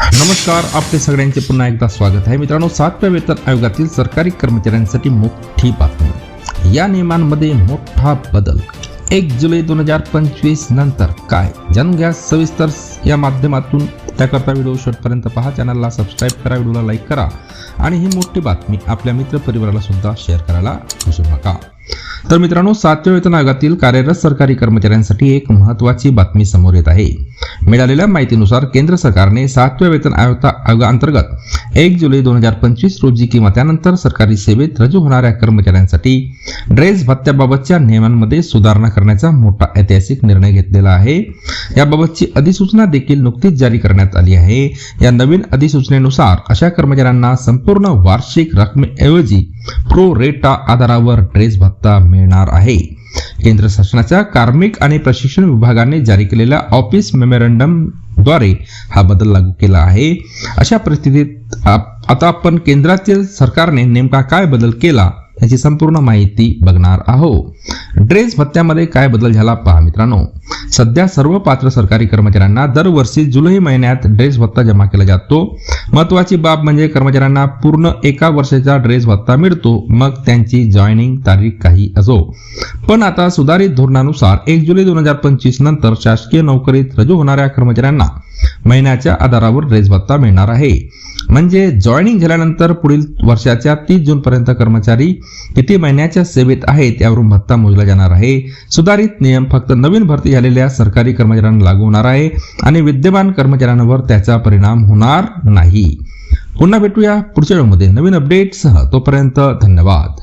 नमस्कार आपले सगळ्यांचे पुन्हा एकदा स्वागत आहे. मित्रांनो सातव्या वेतन आयोगातील सरकारी कर्मचाऱ्यांसाठी मोठी बातमी. या नियमांमध्ये मोठा बदल. एक जुलै दोन हजार पंचवीस नंतर काय? जाणून घ्या सविस्तर या माध्यमातून. त्याकरता व्हिडिओ शेवटपर्यंत पहा. चॅनलला सबस्क्राईब करा व्हिडिओला लाईक करा. आणि ही मोठी बातमी आपल्या मित्रपरिवाराला सुद्धा शेअर करायला विसरू नका. तर मित्रांनो सातव्या वेतन आयोगातील कार्यरत सरकारी कर्मचाऱ्यांसाठी एक महत्त्वाची बातमी समोर येत आहे. मिळालेल्या माहितीनुसार केंद्र सरकारने सातव्या वेतन आयोग आयोगाअंतर्गत एक जुलै दोन हजार पंचवीस रोजी किंवा त्यानंतर सरकारी सेवेत रजू होणाऱ्या कर्मचाऱ्यांसाठी ड्रेस भत्त्याबाबतच्या नियमांमध्ये सुधारणा करण्याचा मोठा ऐतिहासिक निर्णय घेतलेला आहे. याबाबतची अधिसूचना देखील नुकतीच जारी करण्यात आली आहे. या नवीन अधिसूचनेनुसार अशा कर्मचाऱ्यांना संपूर्ण वार्षिक रकमेऐवजी प्रो रेटा आधारावर ड्रेस भत्ता मिळणार आहे. केंद्र शासनाच्या कार्मिक आणि प्रशिक्षण विभागाने जारी केलेल्या ऑफिस मेमोरंडमद्वारे हा बदल लागू केला आहे. अशा परिस्थितीत आप- आता आपण केंद्रातील सरकारने नेमका काय बदल केला याची संपूर्ण माहिती बघणार आहोत. ड्रेस भत्त्यामध्ये काय बदल झाला पहा मित्रांनो. सध्या सर्व पात्र सरकारी कर्मचाऱ्यांना दरवर्षी जुलै महिन्यात ड्रेस भत्ता जमा केला जातो. महत्वाची बाब म्हणजे कर्मचाऱ्यांना पूर्ण एका वर्षाचा ड्रेस भत्ता मिळतो मग त्यांची जॉईनिंग तारीख काही असो. पण आता सुधारित धोरणानुसार एक जुलै दोन हजार पंचवीस नंतर शासकीय नोकरीत रजू होणाऱ्या कर्मचाऱ्यांना महिन्याच्या आधारावर ड्रेस भत्ता मिळणार आहे. म्हणजे जॉईनिंग झाल्यानंतर पुढील वर्षाच्या तीस जून पर्यंत कर्मचारी किती महिन्याच्या सेवेत आहेत यावरून भत्ता मोजला जाणार आहे. सुधारित नियम फक्त नवीन भरती झालेल्या सरकारी कर्मचाऱ्यांना लागू होणार आहे आणि विद्यमान कर्मचाऱ्यांवर त्याचा परिणाम होणार नाही. पुन्हा भेटूया पुढच्या वेळेमध्ये नवीन अपडेटसह तोपर्यंत धन्यवाद.